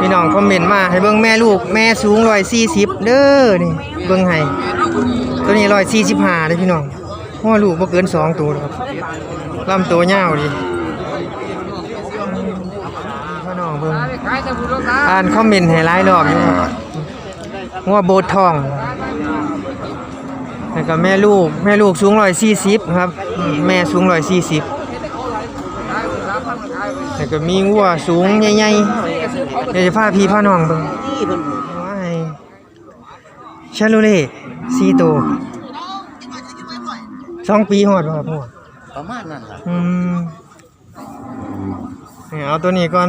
พี่น้องคอมเมนต์มาให้เบิ่งแม่ลูกแม่สูง140เด้อนี่เบิ่งให้ตัวนี้145เด้อพี่น้องหัวลูกบ่เกินสองตัวครับลำตัวยาวดีพี่น้องเบิ่งอ่านคอมเมนต์ให้หลายรอบอยู่ครับหัวโบททองแล้วก็แม่ลูกแม่ลูกสูง140ครับ แม่สูง140แล้วก็มีวัวสูงใหญ่ๆ เดี๋ยวจะพาพี่พาน้องเบิ่งว้ายชาโลเล่ซีโตวสองปีหอดบ่ครับหัวประมาณนั้นล่ะอืมนี่เอาตัวนี้ก่อน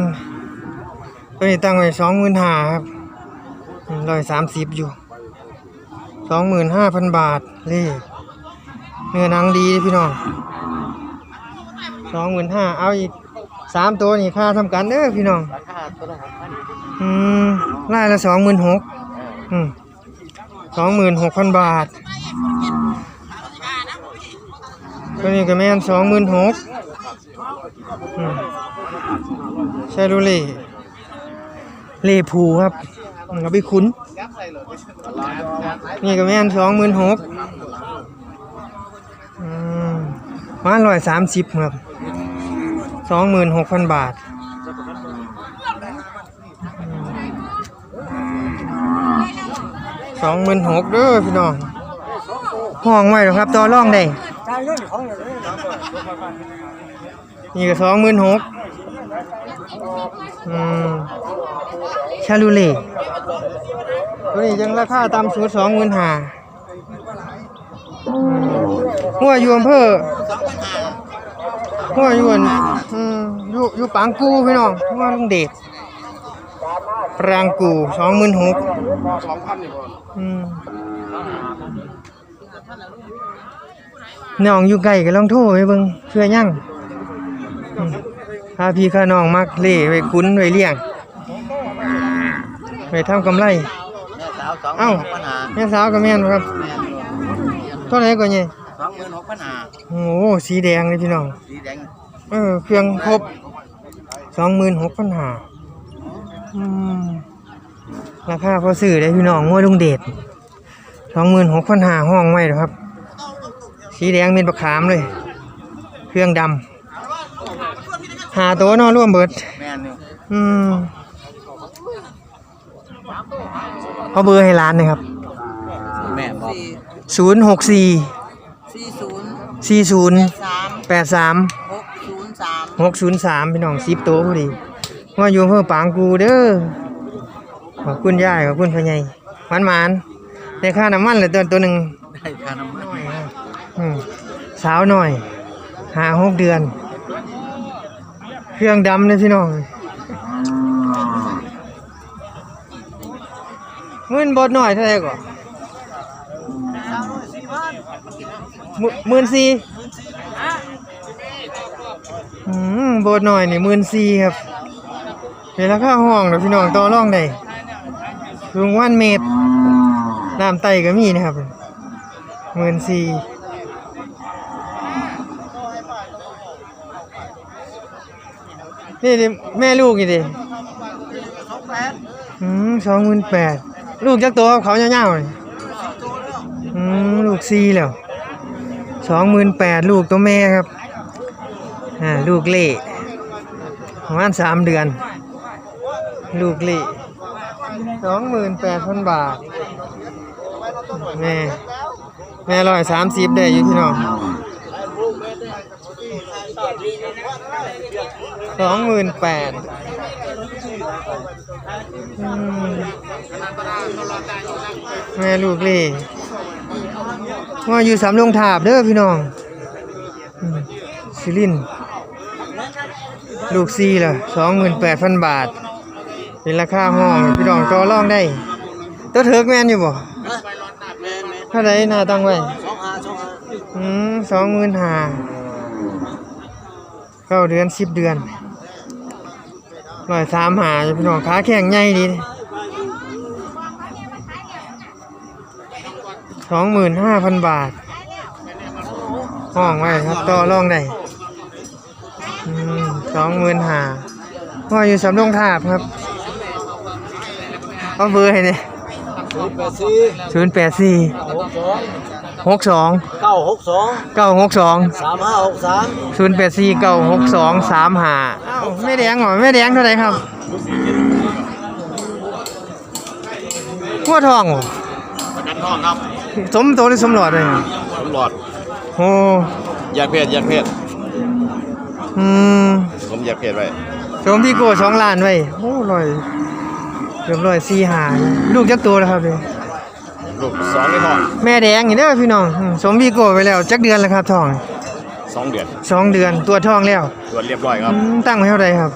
ตัวนี้ตั้งไว้สองหมื่นห้าครับร้อยสามสิบอยู่สองหมื่นห้าพันบาทเล่เนื้อหนังดีพี่น้องสองหมื่นห้าเอาอีก สามตัวนี่ค่าทำกันเด้อพี่น้องราคาตัวละหกพันอืมไล่ละสองหมื่นหกอืมสองหมื่นหกพันบาท ตัวนี้ก็แม่นสองหมื่นหกใช่รู้เล่เล่ผูครับอืมเอาไปคุ้น นี่ก็แม่นสองหมื่นหกมาร้อยสามสิบครับ สองหมื่นหกพันบาทสองหมื่นหกเด้อพี่น้องห้องไว้หรอครับต่อร่องได้นี่ก็สองหมื่นหกอืมชาลูเล่ตัวนี้ยังราคาตามสูตรสองหมื่นห้าหัวยู่อำเภอ หัวอยู่อันอืมอยู่อยู่ปางกูพี่น้องหัวลุงเดชปรางกูสองหมื่นหกสองพันนี่บ่อืมน้องอยู่ไกลก็ลองโทรไปเบิ่งเพื่อยั่งพาพี่ข้าน้องมักเล่ไว้คุ้นไว้เลี้ยงไว้ทำกำไรเอ้าแม่สาวก็แม่นครับแม่นอยู่เท่าไหร่ก็เนี่ย องหมื่นหกพันหาโอ้โหสีแดงเลยพี่น้อง สีแดงเออ เครื่องครบสองหมื่นหกพันหาอืมราคาพอซื้อได้พี่น้องงวดลุงเดชสองหมื่นหกพันหาห้องไว้เหรอครับ สีแดงเป็นประขามเลย เครื่องดำหาตัวเนอร่วมเบิดแม่นอยู่อืมเอาเบอร์ให้ร้านหนะครับแม่บอกศูนย์หกสี่สี่ศูนย์ สี่ศูนย์สามแปดสามหกศูนย์สามหกศูนย์สามพี่น้องสิบตัวพอดีว่าอยู่อำเพื่อปางกูเด้อขอบคุณยายขอบคุณพ่อใหญ่มันมันๆในค่าน้ำมันเลยตัวตัวหนึ่งได้ค่าน้ำมันอืมสาวหน่อยหาหกเดือน เครื่องดำเลยพี่น้องมื่นบดหน่อยเท่าไหร่ก่อน หมื่นสี่อืมบดหน่อยนี่หมื่นสี่ครับเห็นราคาห้องเดี๋ยวพี่น้องต่อรองได้ลุงวันเมตรน้ำไตก็มีนะครับหมื่นสี่นี่ดิแม่ลูกนี่ดิอืมสองหมื่นแปดลูกจักตัวเขาเงาวๆเลยอืมลูกสี่แล้ว สองหมื่นแปดลูกตัวแม่ครับอ่าลูกเล่ประมาณสามเดือน ลูกเล่สองหมื่นแปดพันบาท แม่ แม่ร้อยสามสิบได้อยู่พี่น้องสองหมื่นแปดแม่ลูกเล่ ว่าอยู่สามลงถาบเด้อพี่น้องซิลินลูกซีล่ะสองหมื่นแปดพันบาท เป็นราคาห้องพี่น้องต่อรองได้ตัวเถิกแมนอยู่บ่แม่นแม่นเท่าไรหน้าตั้งไว้สองหาสองหาอืมสองหมื่นห้าเก้าเดือนสิบเดือนร้อยสามหาพี่น้องขาแข็งใหญ่ดี สองหมื่นห้าพันบาท ห้องไว้ครับต่อรองได้สองหมื่นห้าว่าอยู่สำโรงทาบครับเอาเบอร์ให้เนี่ยศูนย์แปดสี่ศูนย์แปดสี่หกสองหกสองเก้าหกสองเก้าหกสองสามห้าหกสามศูนย์แปดสี่เก้าหกสองสามห้าไม่แดงเหรอไม่แดงเท่าไหร่ครับหัวทองเหรอประกันทองครับ สมโตหรือสมหลอดเลยตำรวจโอ้แยกเพศแยกเพศอืมผมแยกเพศไว้สมพี่โก้สองล้านไว้โอ้ลอยเกือบลอยสี่หาลูกจักตัวแล้วครับเนี่ยลูกสองในท้องแม่แดงนี่เด้อพี่น้องอืมสมพี่โก้ไปแล้วจักเดือนแล้วครับทองสองเดือนสองเดือนตัวทองแล้วตรวจเรียบร้อยครับอืมตั้งไว้เท่าไหร่ครับ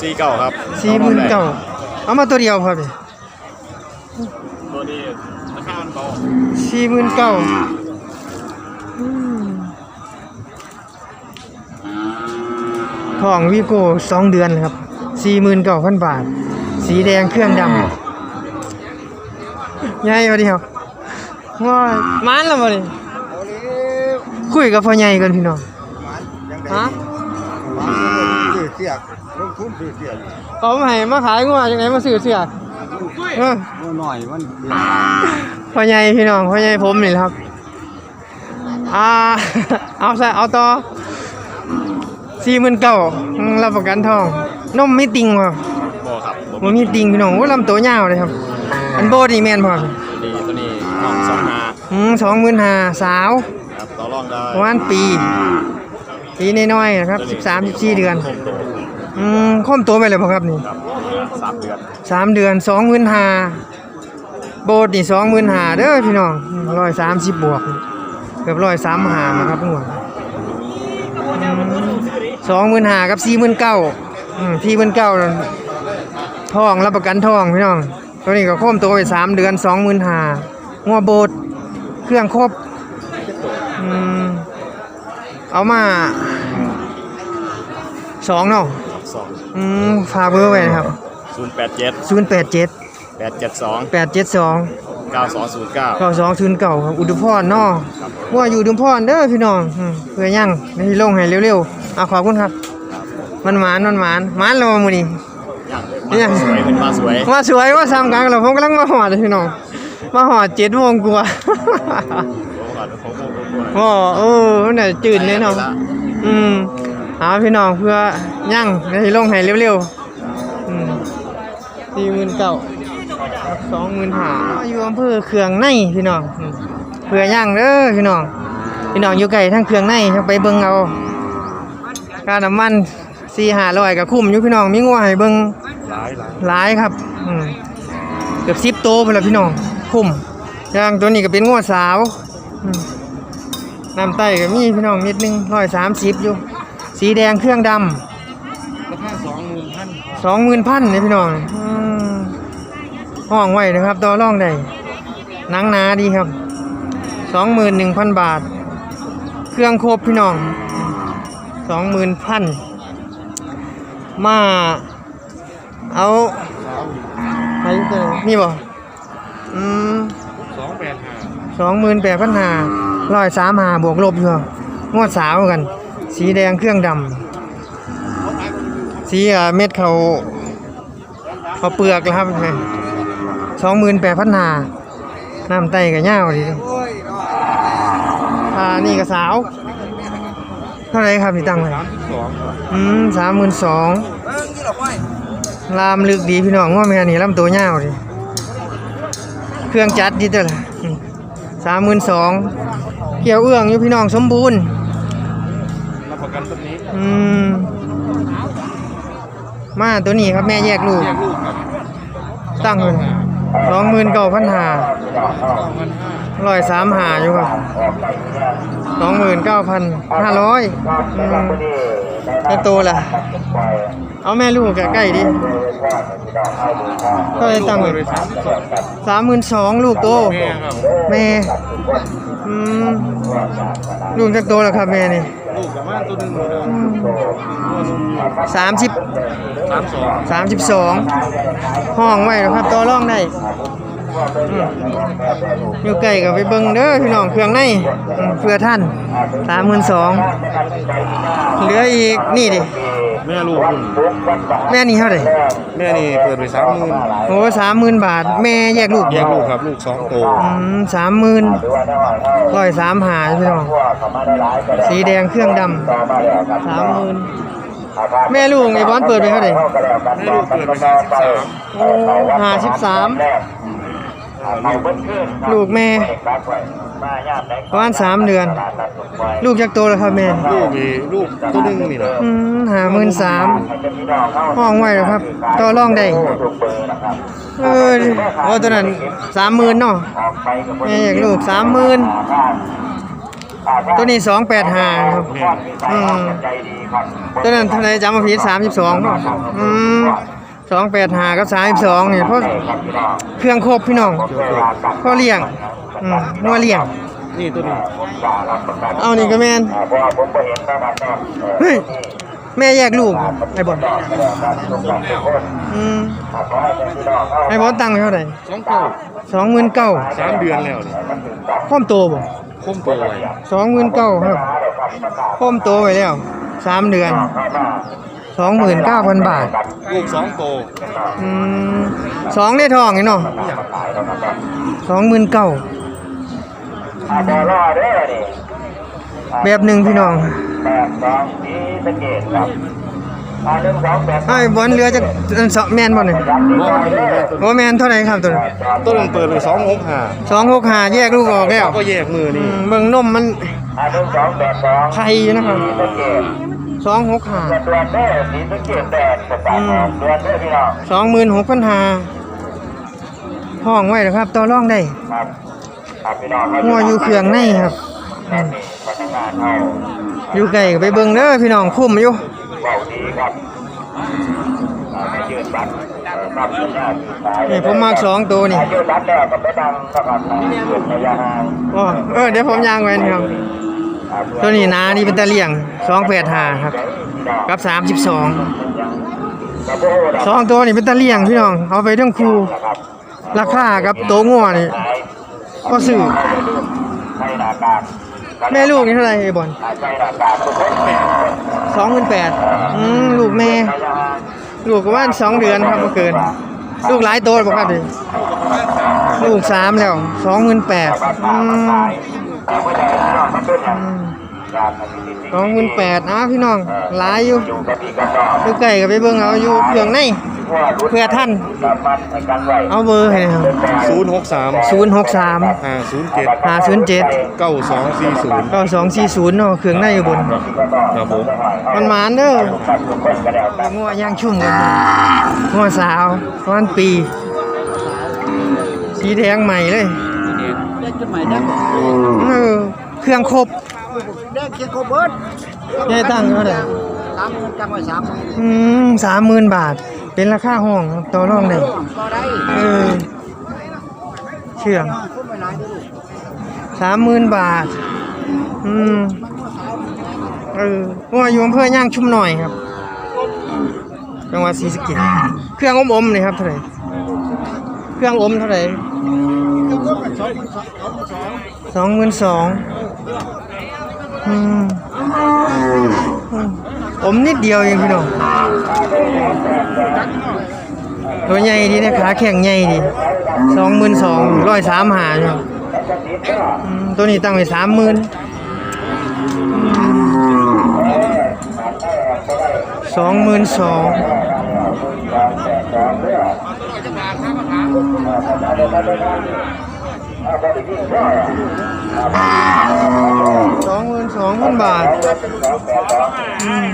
สี่เก้าครับสี่หมื่นเก้าเอามาตัวเดียวครับนี่ ตัวนี้ราคามันเบา สี่หมื่นเก้าทองวีโก้สองเดือนครับสี่หมื่นเก้าพันบาท สีแดงเครื่องดำยายสวัสดีครับว้ายมันแล้วบ่นี่คุยกับพ่อใหญ่กันพี่น้องฮะซื้อเสียกลงทุนซื้อเสียกเขามาให้มาขายงัวจังไดมาซื้อเสือกเออบ่หน่อยมัน พ่อใหญ่พี่น้องพ่อใหญ่ผมนี่แหละครับอ่าเอาซะเอาต่อสี่หมื่นเก้ารับประกันทองนมไม่ติงว่ะบ่ครับผมมันมีติงพี่น้องว่าลำตัวยาวเลยครับ อันโบนี่แมนพอครับดีตัวนี้ท้องสองนาอืมสองหมื่นห้าสาวครับต่อรองได้ประมาณปีปีน้อยๆนะครับสิบสามสิบสี่เดือนคมโตอืมค่อมตัวไปเลยพอครับนี่ครับสามเดือนสามเดือนสองหมื่นห้า โบดนี่สองหมื่นห้าเด้อพี่น้องร้อยสามสิบบวก เกือบร้อยสามหานะครับหัวสองหมื่นหากับสี่หมื่นเก้าสี่หมื่นเก้าทองรับประกันทองพี่น้อง ตัวนี้ก็โค้มตัวไปสามเดือนสองหมื่นหางัวโบดเครื่องครบอืมเอามาสองเนาะสองอืมฝากเบอร์ไว้นะครับศูนย์แปดเจ็ดศูนย์แปดเจ็ด แปดเจ็ดสองแปดเจ็ดสองเก้าสองศูนย์เก้าเก้าสองศูนย์เก้าครับอุดมพรเนาะครับว่าอยู่อุดุมพรเด้อพี่น้องอืมเพื่อย่างในลงให้เร็วๆอะขอบคุณครับ มันหมานมันหมานหมานเรามื้อนี้ยังมาสวยเป็นมาสวยมาสวยว่าซ้ำกันแล้วผมกำลังมาหอดเลยพี่น้อง มาหอด7โมงกว่าโอ้โหผมโมโหโอ้เออมันน่ะจืดเลยเนาะอืมเอาพี่น้องเพื่อย่างให้ลงให้เร็วๆอืม49,000ครับ 25,000อยู่อำเภอเคืองในพี่น้องอืมเพื่อย่างเด้อพี่น้อง พี่น้องอยู่ไกลทั้งเครื่องในจังไปเบิ่งเอาค่าน้ำมันสี่ห้าร้อยก็คุ้มอยู่พี่น้องมีงัวให้เบิ่งหลายหลายหลายครับอืมเกือบสิบโตพุ่นละพี่น้องคุ้มอย่างตัวนี้ก็เป็นงัวสาวอืมน้ำไต้ก็มีพี่น้องนิดนึงร้อยสามสิบอยู่ สีแดงเครื่องดราคาสองหมื่นพันำสองหมื่นพันนี่พี่น้องอืม ห้องไว้นะครับต่อร่องได้หนังหนาดีครับสองหมื่นหนึ่งพันบาท เครื่องครบพี่น้องสองหมื่นพันมาเอาไปนี่บ่อืมสองแปดห้าสองหมื่นแปดพันหาร้อยสามหาบวกลบอยู่งวดสาวกัน สีแดงเครื่องดำสีอ่าเม็ดเขาเขาเปลือกแล้วครับ สองหมื่นแปดพันหาน้ำไตกับย่าวดีอ่านี่กับสาว เท่าไหรครับพี่ตั้งเลยสามสิบสองอืมสามหมื่นสองลามลึกดีพี่น้องว่าแม่นี่ลำตัวยาวดิเครื่องจัดดีเด้อล่ะสามหมื่นสองเกี่ยวเอื้องอยู่พี่น้องสมบูรณ์รับประกันต้นนี้อืมมาตัวนี้ครับแม่แยกลูกเรียกลูกครับตั้งเลย สองหมื่นเก้าพันหาสองพันห้าร้อยสามหาอยู่ครับสองหมื่นเก้าพันห้าร้อยแล้วโตล่ะเอาแม่ลูกใกล้ๆดิก็เลยตั้งเลเลยยสามสิบสองสามหมื่นสองลูกโตแม่ครับแม่อืมลูกจักโตแล้วครับแม่นี่ ลูกประมาณตัวหนึ่งเลยสามสิบสามสองสามสิบสองห้องไว้แล้วครับต่อรองได้อืมอยู่ใกล้กับไปเบิ่งเด้อพี่น้องเครื่องในอืมเพื่อท่านสามหมื่นสองเหลืออีกนี่ดิ แม่ลูกคุณแม่นี่เท่าไหร่แม่นี่เปิดไปสามหมื่นโอ้สามหมื่นบาท แม่แยกลูกแยกลูกครับลูกสองโตอืมสามหมื่นร้อยสามหาพี่น้องสีแดงเครื่องดำสามหมื่นแม่ลูกไอ้บอลเปิดไปเท่าไหร่แม่ลูกเปิดไปห้าสิบสามโอ้ห้าสิบสาม ลูกแม่ประมาณสามเดือน ลูกจากโตแล้วครับแม่ ลูกมีลูกตัวหนึงนี่นะอืมหาหมื่นสามห้องไว้แล้วครับต่อรองได้เออโอ้ตัวนั้นสามหมื่นเนาะแม่อยากลูกสามหมื่นตัวนี้สองแปดห้าครับแม่อืมตัวนั้นเท่าไหรจำมาผิดสามสิบสองอืม สองแปดห้ากับสามสิบสองเนี่ยเพราะเครื่องครบพี่น้องพ่อเลี้ยงอืมนัวเลี้ยง นี่ตัวนี้เอานี่ก็แม่นเฮ้ยแม่แยกลูกไอ้บอลอืมไอ้บอลตังค์เท่าไหร่สองเก้าสองหมื่นเก้าสามเดือนแล้วนี่พร้อมโตบ่คมตัวไว้สองหมื่นเก้าครับพร้อมโตไปแล้วสามเดือน สองหมื่นเก้าพันบาท ลูกสองโตอืมสองได้ทองไงเนาะสองหมื่นเก้าแบบหนึ่งพี่น้องไอ้บอลเรือจะสองแมนบอลเนี่ยบ่แม่ตัวโอ้แมนเท่าไหร่ครับตัวนี้ตัวนึงเปิดไปสองหกห้าสองหกหาแยกลูกออกแล้วก็แยกมืออืนี่มเบิ่งนมมันไข่อยู่นะครับ สองหกหาสองสองหมื่นหกพันหาห้องไว้นะครับต่อรองได้หับครับพี่น้อยู่เครื่องในครับอยู่ไกลไปเบิ่งเด้อพี่น้องคุ้มอยู่เบาดีครับนี่ผมมากสองตัวนี่อ๋อเออเดี๋ยวผมยางไว้นี่ครับ ตัวนี้นะนี่เป็นตะเลี่ยงสองแปดหาครับ กับสามสิบสองสองตัวนี่เป็นตะเลี่ยงพี่น้อง เอาไปทั้งคูราคากับโตงัวนี่ก็ซื้อแม่ลูกนี่เท่าไหร่ไอ้บอลสองหมื่นแปดอืมลูกแม่ ลูกประมาณสองเดือนครับบ่เกิน ลูกหลายตัวบอกครับดิลูกสามแล้วสองหมื่นแปดอืม สองหมื่นแปดนะพี่น้องหลายอยู่อยู่ไก่กับไปเบิ่งเอาอยู่เครื่องในเพื่อท่าน เอาเบอร์ให้นะครับศูนย์หกสามศูนย์หกสามห้าศูนย์เจ็ดห้าศูนย์เจ็ดเก้าสองสี่ศูนย์ก็สองสี่ศูนย์เนาะเครื่องในอยู่บนครับผมมันหมานเด้องัวย่างชุ่มกันอยู่งัวสาวประมาณปี สีแดงใหม่เลย เด็กจะใหม่ได้เออเครื่องครบเด็กเคียงโคเบิร์ดยายตั้งเท่าไหร่สามหมื่นจังไว้สามหมื่นอืมสามหมื่นบาท เป็นราคาห้องครับต่อรองได้ก็ได้เออเชื่องสามหมื่นบาท อืมเอองัวอยู่อำเภอย่างชุ่มหน่อยครับจังหวัดศรีสะเกษเครื่องอมอมๆนี่ครับเท่าไหร่เครื่องอมเท่าไหร่ สองหมื่นสองอืมอมผมนิดเดียวเองพี่น้องตัวใหญ่ดีนะขาแข็งใหญ่ดีสองหมื่นสองร้อยสามหาอยู่อืมตัวนี้ตั้งไว้สามหมื่นสองหมื่นสอง สองหมื่นสองพันบาทอืม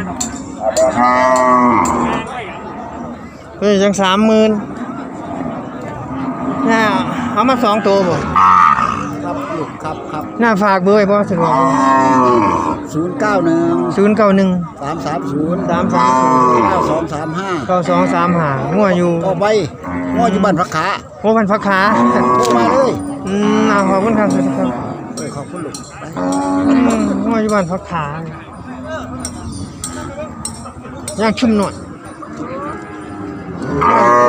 เฮ้ยจังสามหมื่นน่าเอามาสองตัวบ่ครับลูกครับครับน่าฝากเบอร์ไว้บ่ถึงว่าศูนย์เก้าหนึ่งศูนย์เก้าหนึ่งสามสามศูนย์สามสามเก้าสองสามห้าเก้าสองสามหางัวอยู่ก็ไปง้ออยู่บ้านพักขาโอ้พันพักขาโทรมาเลย ค่ขอบคุณครับสวัสดีครับเอขอบคุณลูกอืมว่าอยู่บ้านพักขาย่างชุ่มหน่อย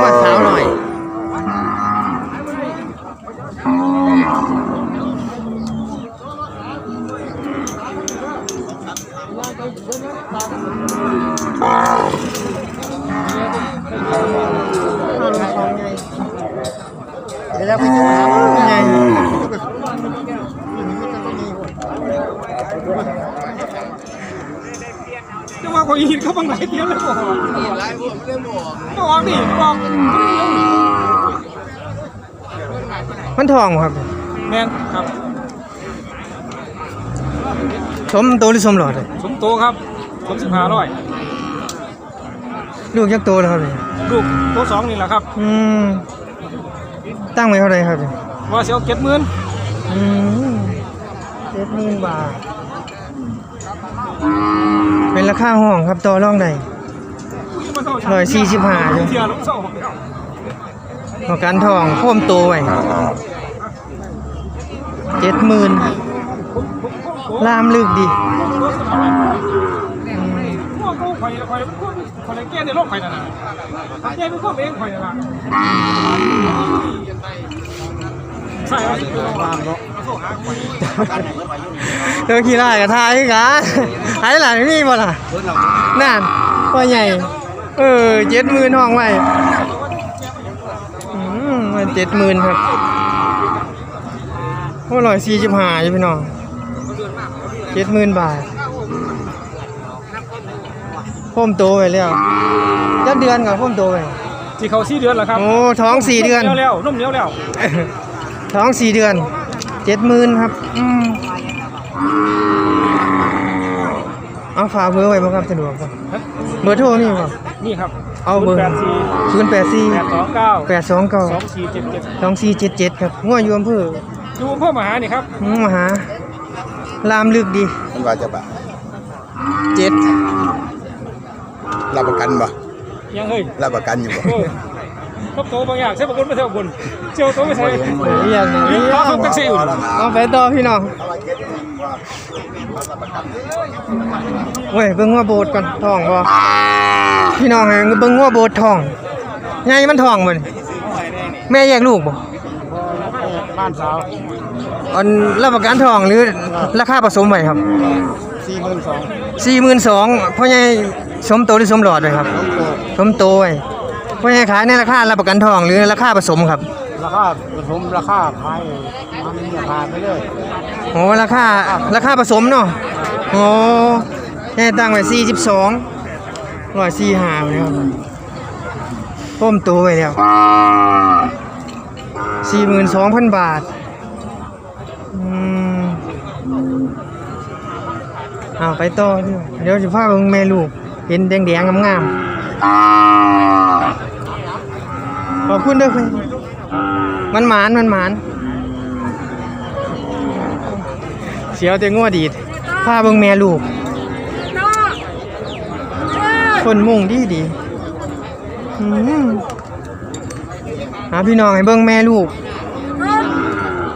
ว่าสาวหน่อยทำของไง แล้วไปอยู่ครับใหญ่จะว่าคนยินเขาบางหลายเดียวเลยบอกบอกนี่บอกมันทองบ่ครับแมนครับสมโตหรือสมหลอดเลยสมโตครับสมสิบห้าร้อยลูกยักษ์โตแล้วครับนี่ลูกโตสองนี่แหละครับ อืม ตั้งไว้เท่าไหร่ครับนี่ว่าเสียวเจ็ดหมื่นอืมเจ็ดหมื่นบาท เป็นราคาห้องครับต่อรองได้ร้อยสี่สิบห้าอยู่เทียร์ลูกโซ่ประกันทองโค้มโตไว้เจ็ดหมื่นลามลึกดีพว กเขาคอยคอยพวกคอยแก้ในโลกคอยนั่นน่ะแก้เป็นพวกเองคอยนั่นล่ะใช่ครับเธอขี้ไล่กับทายกันหายหลังนี่บ่ล่ะนั่นว่าใหญ่ เออเจ็ดหมื่นห้องไว้อืมมันเจ็ดหมื่นครับโอ้ร้อยสี่สิบห้าอยู่พี่น้องเจ็ดหมื่นบาท พ่มโตไว้แล้วจักเดือนกับพ่มโตไว้ที่เขาสี่เดือนแล้วครับโอ้ท้องสี่เดือนเหนียวแล้วนุ่มเหนียวแล้วท้องสี่เดือนเจ็ดหมื่นครับอืมเอาฝากเบอร์ไว้บ่ครับสะดวกบ่เบอร์โทรนี่บ่นี่ครับเอาเบอร์แปดสี่ศูนย์แปดสี่แปดสองเก้าแปดสองเก้าสองสี่เจ็ดเจ็ดสองสี่เจ็ดเจ็ดครับง่วอยู่อำเภอดูพ่อมหานี่ครับอืมมาหาลามลึกดีมันว่าจะบะเจ็ด รับประกันบ่ยังเฮ้ยรับประกันอยู่บ่โอ้ครบโตบางอย่างใช่บางคนไม่ใช่บางคนเจียวโตไม่ใช่เฮ้ยอย่างนี้ล้อเขาแท็กซี่อยู่เอาไปต่อพี่น้องเว้ยเบิ่งว่าโบดก่อนทองบ่พี่น้องให้เบิ่งว่าโบดทองใหญ่มันทองบ่นี่แม่แยกลูกบ่บ้านสาวอันรับประกันทองหรือราคาผสมไว้ครับ สี่หมื่นสองสี่หมื่นสองพ่อใหญ่สมโตหรือสมหลอดเลยครับ สมโตไว้พ่อใหญ่ขายในราคารับประกันทองหรือราคาผสมครับ ราคาผสมราคาขายมันราคาไปเลยโอ้ราคาราคาผสมเนาะโอ้แค่ตั้งไว้สี่สิบสองร้อยสี่ห้าเลยครับพ่มโตไว้แล้วสี่หมื่นสองพันบาทอืมเอาไปต่อเดี๋ยวเดี๋ยวจะพาเบงแม่ลูกเห็นแดงๆงามๆขอบคุณด้อเพื่อนมันหมานมันหมานเสียวแต่งัวดีดพาเบิ่งแม่ลูก คนมุ่งดีดีหาพี่น้องให้เบิ่งแม่ลูก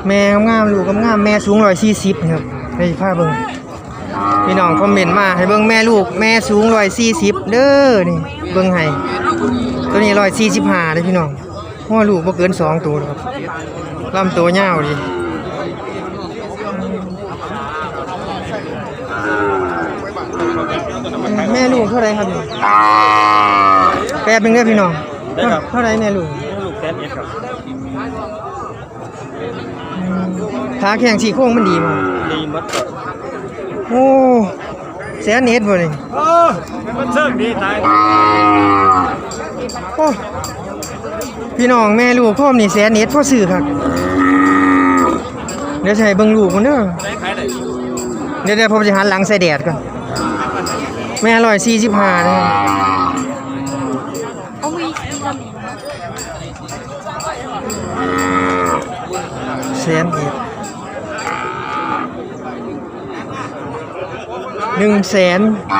แม่งามๆลูกงามๆแม่สูงร้อยสี่สิบครับให้พาเบิ่ง พี่น้องคอมเมนต์มาให้เบิ่งแม่ลูกแม่สูงร้อยสี่สิบเด้อนี่เบิ่งให้ตัวนี้ร้อยสี่สิบห้าเลยพี่น้องหัวลูกบ่เกินสองตัวหรอกครับลำตัวยาวดีแม่ลูกเท่าไรครับนี่แปดเป็นเด้อพี่น้องเท่าไรแม่ลูกลูกแสนเอ็ดครับขาแข็งสีโค้งมันดีมั้งดีมัด โอ้แสนเน็ตบ่นี่เออมันเชิงดีตายโอ้พี่น้องแม่ลูกพ่อมนี่แสนเน็ตพ่อซื้อครับเดี๋ยวจะใช้เบิ่งลูกมันเด้อได้ขายได้เดี๋ยวเดี๋ยวผมจะหันหลังใส่แดดก่อนแม่ร้อยสี่สิบห้านะครับแสนเอ็ด หนึ่งแสน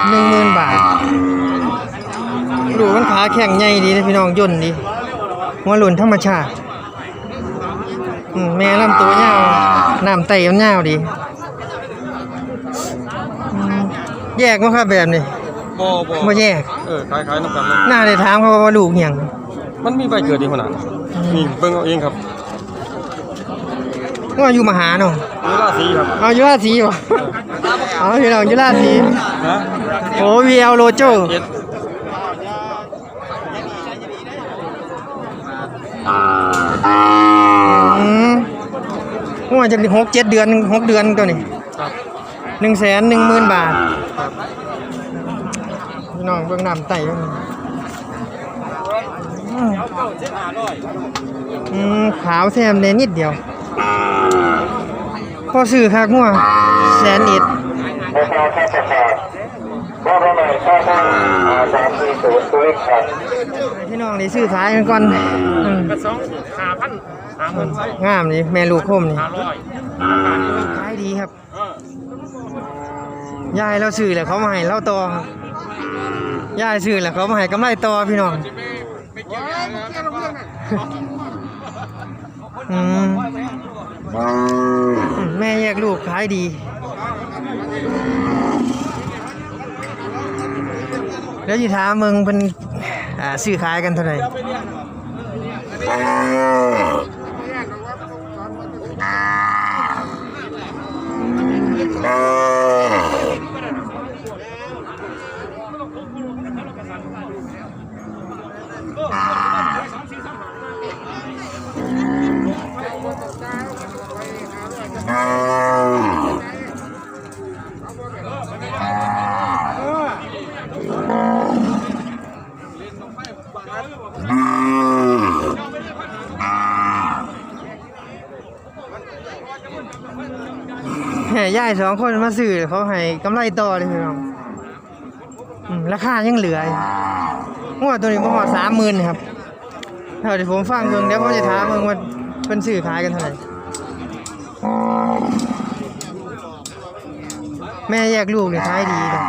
หนึ่งหมื่นบาทดูมันขาแข็งใหญ่ดีนะพี่น้องย่นดีหัวหลุนธรรมชาติอืมแม่ลำตัวยาวน้ำไตมันยาวดีอืมแยกมั้งครับแบบนี้บ่บ่บ่แยก เออขายขายน้ำกันเลยหน้าได้ถามเขาว่าลูกหยังมันมีใบเกิดดีขนาดนี่เบิ่งเอาเองครับว่าอยู่มหาเนาะเวลาสีครับเอาอยู่ราชสีวะ เอาพี่น้องอยู่ราชสีฮะโอ้วีเอลโลโจเอ็ดโจะหกเจ็ดเดือนหกเดือนตัวนี้ครับหนึ่งแสนหนึ่งหมื่นบาทพี่น้องเบื้องน้ำไต่เบิ่งอืมอืมขาวแซมเนนิดเดียว พอซื้อคักงัวแสนเอ็ด พี่น้องนี่ซื้อขายกันก่อนอืมกระสองห้าพันห้าหมื่นงามนี่แม่ลูกคมนี่ห้าร้อยขายดีครับยายเราซื้อแล้วเขามาให้เราต่อครับยายซื้อแล้วเขามาให้กำไรต่อพี่น้องอืมแม่แยกลูกขายดี แล้วอยู่ถามมึงเป็นอ่าซื้อขายกันเท่าไหร่แห่ย่ายสองคน มาซื้อเขาให้กำไรต่อเลยพี่น้องอืมราคายังเหลืออ้วตัวนี้ประมาณสามหมื่นครับเดี๋ยวผมฟังเพิ่งเดี๋ยวผมจะถามเพิ่งว่าเป็นสื่อขายกันเท่าไหร่แม่แยกลูกเนี่ขายดีเลย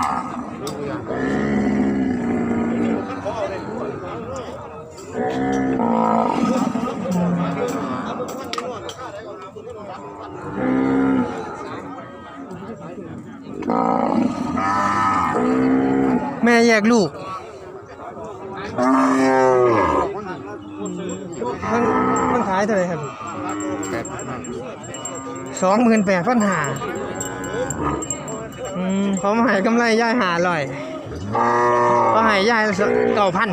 กลูกมันมันขายเท่าไหร่ครับสองหมื่นแปดพันหาอืมเขามาให้กำไรย่ายหาลอยก็ให้ย่ายเก้าพัน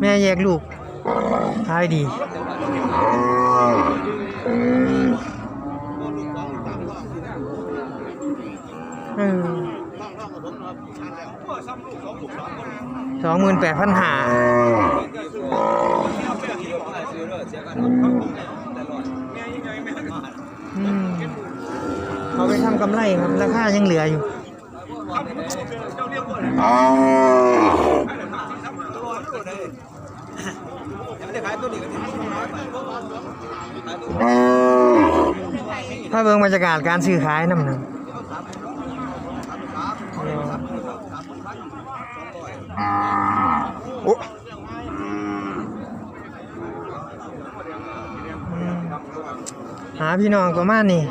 แม่แยกลูกขายดีเออ สองหมื่นแปดพันหาเขาไปทำกำไรครับ ราคายังเหลืออยู่ถ้าเบิ่งบรรยากาศการซื้อขายนำหนึ่ง โอ้หาพี่น้องประมาณนี้